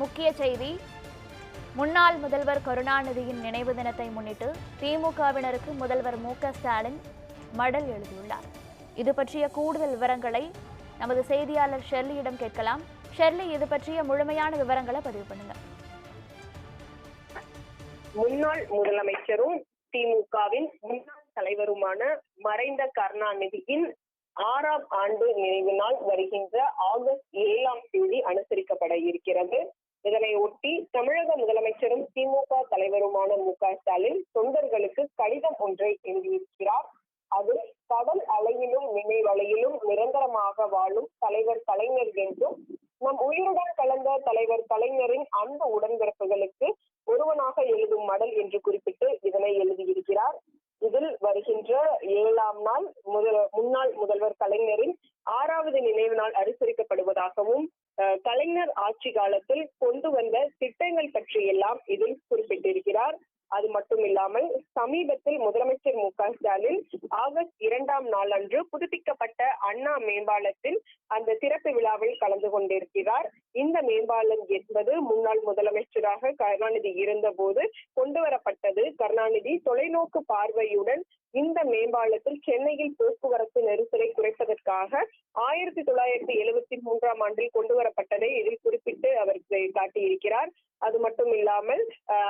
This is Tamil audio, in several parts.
முக்கிய செய்தி. முன்னாள் முதல்வர் கருணாநிதியின் நினைவு தினத்தை முன்னிட்டு திமுகவினருக்கு முதல்வர் மு ஸ்டாலின் மடல் எழுதியுள்ளார். இது பற்றிய கூடுதல் விவரங்களை நமது செய்தியாளர் ஷெர்லியிடம் கேட்கலாம். ஷெர்லி இது பற்றிய முழுமையான விவரங்களை பதிவு பண்ணுங்க. முன்னாள் முதலமைச்சரும் திமுகவின் முன்னாள் தலைவருமான மறைந்த கருணாநிதியின் ஆறாம் ஆண்டு நினைவு நாள் வருகின்ற ஆகஸ்ட் ஏழாம் தேதி அனுசரிக்கப்பட இருக்கிறது. இதனை ஒட்டி தமிழக முதலமைச்சரும் திமுக தலைவருமான மு க ஸ்டாலின் தொண்டர்களுக்கு கடிதம் ஒன்றை எழுதியிருக்கிறார். அது கடல் அலையிலும் நினைவலையிலும் நிரந்தரமாக வாழும் தலைவர் கலைஞர் என்றும் நம் உயிருடன் கலந்த தலைவர் கலைஞரின் அந்த உடன்பிறப்புகளுக்கு ஒருவனாக எழுதும் மடல் என்று குறிப்பிட்டு இதனை எழுதியிருக்கிறார். இதில் வருகின்ற ஏழாம் நாள் முதல் முன்னாள் முதல்வர் கலைஞரின் ஆறாவது நினைவு நாள் அனுசரிக்கப்படுவதாகவும் அஹ், கலைஞர் ஆட்சி காலத்தில் கொண்டு வந்த திட்டங்கள் பற்றி எல்லாம் இதில் குறிப்பிட்டிருக்கிறார். அது மட்டும் இல்லாமல் சமீபத்தில் முதலமைச்சர் மு க ஸ்டாலின் ஆகஸ்ட் இரண்டாம் நாள் அன்று புதுப்பிக்கப்பட்ட அண்ணா மேம்பாலத்தில் அந்த திறப்பு விழாவில் கலந்து கொண்டிருக்கிறார். இந்த மேம்பாலம் என்பது முன்னாள் முதலமைச்சராக கருணாநிதி இருந்தபோது கொண்டு வரப்பட்டது கருணாநிதி தொலைநோக்கு பார்வையுடன் இந்த மேம்பாலத்தில் சென்னையில் போக்குவரத்து நெரிசலை குறைப்பதற்காக ஆயிரத்தி தொள்ளாயிரத்தி எழுபத்தி மூன்றாம் ஆண்டில் கொண்டு வரப்பட்டதை இதில் குறிப்பிட்டு அவர் காட்டியிருக்கிறார். அது மட்டும் இல்லாமல்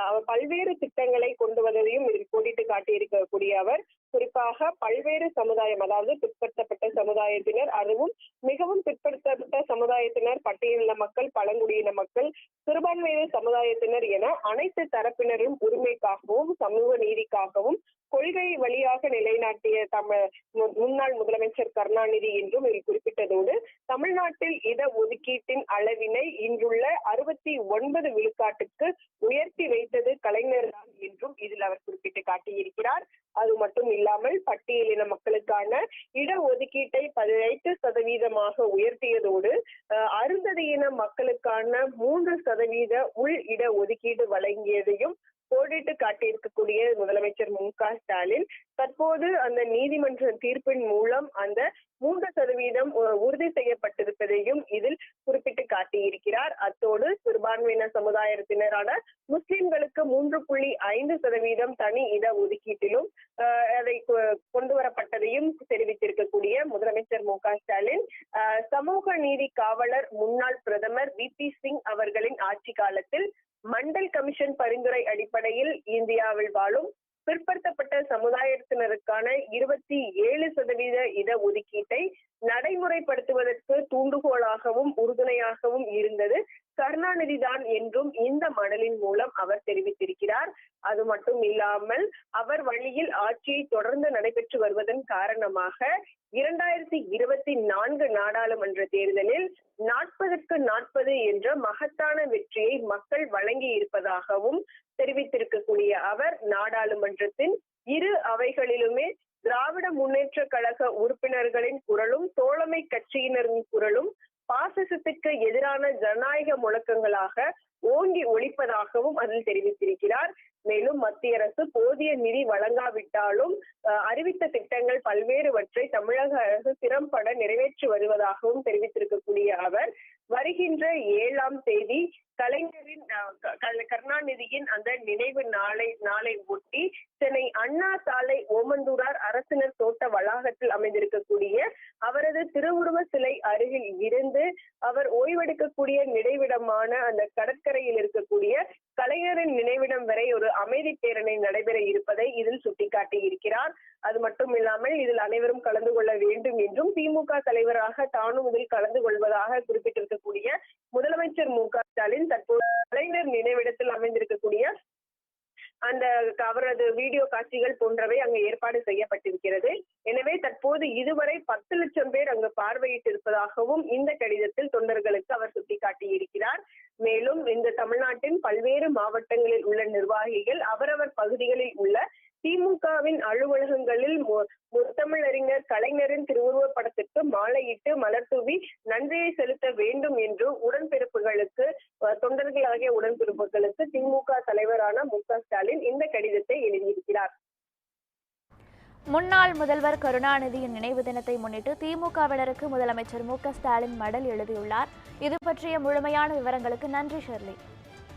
அவர் பல்வேறு திட்டங்களை கொண்டு வந்ததையும் இதில் கோடிட்டு காட்டியிருக்கக்கூடிய அவர் குறிப்பாக பல்வேறு சமுதாயம் அதாவது பிற்படுத்தப்பட்ட சமுதாயத்தினர் அதுவும் மிகவும் பிற்படுத்தப்பட்ட சமுதாயத்தினர் பட்டியலின மக்கள் பழங்குடியின மக்கள் சிறுபான்மையின சமுதாயத்தினர் என அனைத்து தரப்பினரும் உரிமைக்காகவும் சமூக நீதிக்காகவும் கொள்கை வழியாக நிலைநாட்டிய தமிழ் மு- முன்னாள் முதலமைச்சர் கருணாநிதி என்றும் இதில் குறிப்பிட்டதோடு தமிழ்நாட்டில் இட ஒதுக்கீட்டின் அளவினை இன்றுள்ள அறுபத்தி ஒன்பது விழுக்காட்டுக்கு உயர்த்தி வைத்தது கலைஞர் தான் என்றும் இதில் அவர் குறிப்பிட்டு காட்டியிருக்கிறார். அது மட்டும் இல்லாமல் பட்டியலின மக்களுக்கான இட ஒதுக்கீட்டை பதினைந்து சதவீதமாக உயர்த்தியதோடு அஹ், அருந்ததியின மக்களுக்கான மூன்று சதவீத உள் இட ஒதுக்கீடு வழங்கியதையும் கோடிட்டு காட்டியிருக்கக்கூடிய முதலமைச்சர் மு க ஸ்டாலின் தற்போது அந்த நீதிமன்ற தீர்ப்பின் மூலம் அந்த மூன்று சதவீதம் உறுதி செய்யப்பட்டிருப்பதையும் இதில் குறிப்பிட்டு காட்டியிருக்கிறார். அத்தோடு சிறுபான்மையின சமுதாயத்தினரான முஸ்லிம்களுக்கு மூன்று புள்ளி ஐந்து சதவீதம் தனி இட ஒதுக்கீட்டிலும் அதை கொண்டு வரப்பட்டதையும் தெரிவித்திருக்கக்கூடிய முதலமைச்சர் மு க ஸ்டாலின் சமூக நீதி காவலர் முன்னாள் பிரதமர் வி பி சிங் அவர்களின் ஆட்சி காலத்தில் மண்டல் கமிஷன் பரிந்துரை அடிப்படையில் இந்தியாவில் வாழும் பிற்படுத்தப்பட்ட சமுதாயத்தினருக்கான இருபத்தி ஏழு சதவீத இட ஒதுக்கீட்டை நடைமுறைப்படுத்துவதற்கு தூண்டுகோலாகவும் உறுதுணையாகவும் இருந்தது. கருணாநிதி தான் என்றும் இந்த மடலின் மூலம் அவர் தெரிவித்திருக்கிறார். அது மட்டும் இல்லாமல் அவர் வழியில் ஆட்சியை தொடர்ந்து நடைபெற்று வருவதன் காரணமாக இரண்டாயிரத்தி இருபத்தி நான்கு நாடாளுமன்ற தேர்தலில் நாற்பதற்கு நாற்பது என்ற மகத்தான வெற்றியை மக்கள் வழங்கி இருப்பதாகவும் தெரிவித்திருக்கக்கூடிய அவர் நாடாளுமன்றத்தின் இரு அவைகளிலுமே திராவிட முன்னேற்ற கழக உறுப்பினர்களின் குரலும் தோழமை கட்சியினரின் குரலும் பாசிசத்துக்கு எதிரான ஜனநாயக முழக்கங்களாக ஓங்கி ஒழிப்பதாகவும் அதில் தெரிவித்திருக்கிறார். மேலும் மத்திய அரசு போதிய நிதி வழங்காவிட்டாலும் அறிவித்த திட்டங்கள் பல்வேறுவற்றை தமிழக அரசு திறம்பட நிறைவேற்றி வருவதாகவும் தெரிவித்திருக்கக்கூடிய அவர் வருகின்ற ஏழாம் தேதி கலைஞரின் கருணாநிதியின் அந்த நினைவு நாளை நாளை ஒட்டி சென்னை அண்ணா சாலை ஓமந்தூரார் அரசினர் தோட்ட வளாகத்தில் அமைந்திருக்கக்கூடிய அவரது திருவுருவ சிலை அருகில் இருந்து அவர் ஓய்வெடுக்கக்கூடிய நினைவிடமான அந்த கடற்கரையில் இருக்கக்கூடிய கலைஞரின் நினைவிடம் வரை ஒரு அமைதி பேரணி நடைபெற இருப்பதை இதில் சுட்டிக்காட்டி இருக்கிறார். அது மட்டும் இல்லாமல் இதில் அனைவரும் கலந்து கொள்ள வேண்டும் என்றும் திமுக தலைவராக தானும் இதில் கலந்து கொள்வதாக குறிப்பிட்டிருக்கக்கூடிய முதலமைச்சர் மு க ஸ்டாலின் தற்போது கலைஞர் நினைவிடத்தில் அமைந்திருக்கக்கூடிய அந்த அவரது வீடியோ காட்சிகள் போன்றவை அங்கு ஏற்பாடு செய்யப்பட்டிருக்கிறது. எனவே தற்போது இதுவரை பத்து லட்சம் பேர் அங்கு பார்வையிட்டிருப்பதாகவும் இந்த கடிதத்தில் தொண்டர்களுக்கு அவர் சுட்டிக்காட்டியிருக்கிறார். மேலும் இந்த தமிழ்நாட்டின் பல்வேறு மாவட்டங்களில் உள்ள நிர்வாகிகள் அவரவர் பகுதிகளில் உள்ள திமுகவின் அலுவலகங்களில் மு- முத்தமிழறிஞர் கலைஞரின் திருவுருவப் படத்திற்கு மாலையிட்டு மலர் தூவி நன்றியை செலுத்த வேண்டும் என்று உடன்பிறப்புகளுக்கு தொண்டர்களாகிய உடன்பிறப்புகளுக்கு திமுக தலைவரான மு ஸ்டாலின் இந்த கடிதத்தை எழுதியிருக்கிறார். முன்னாள் முதல்வர் கருணாநிதியின் நினைவு தினத்தை முன்னிட்டு திமுகவினருக்கு முதலமைச்சர் மு க ஸ்டாலின் மடல் எழுதியுள்ளார். இது பற்றிய முழுமையான விவரங்களுக்கு நன்றி ஷெர்லி.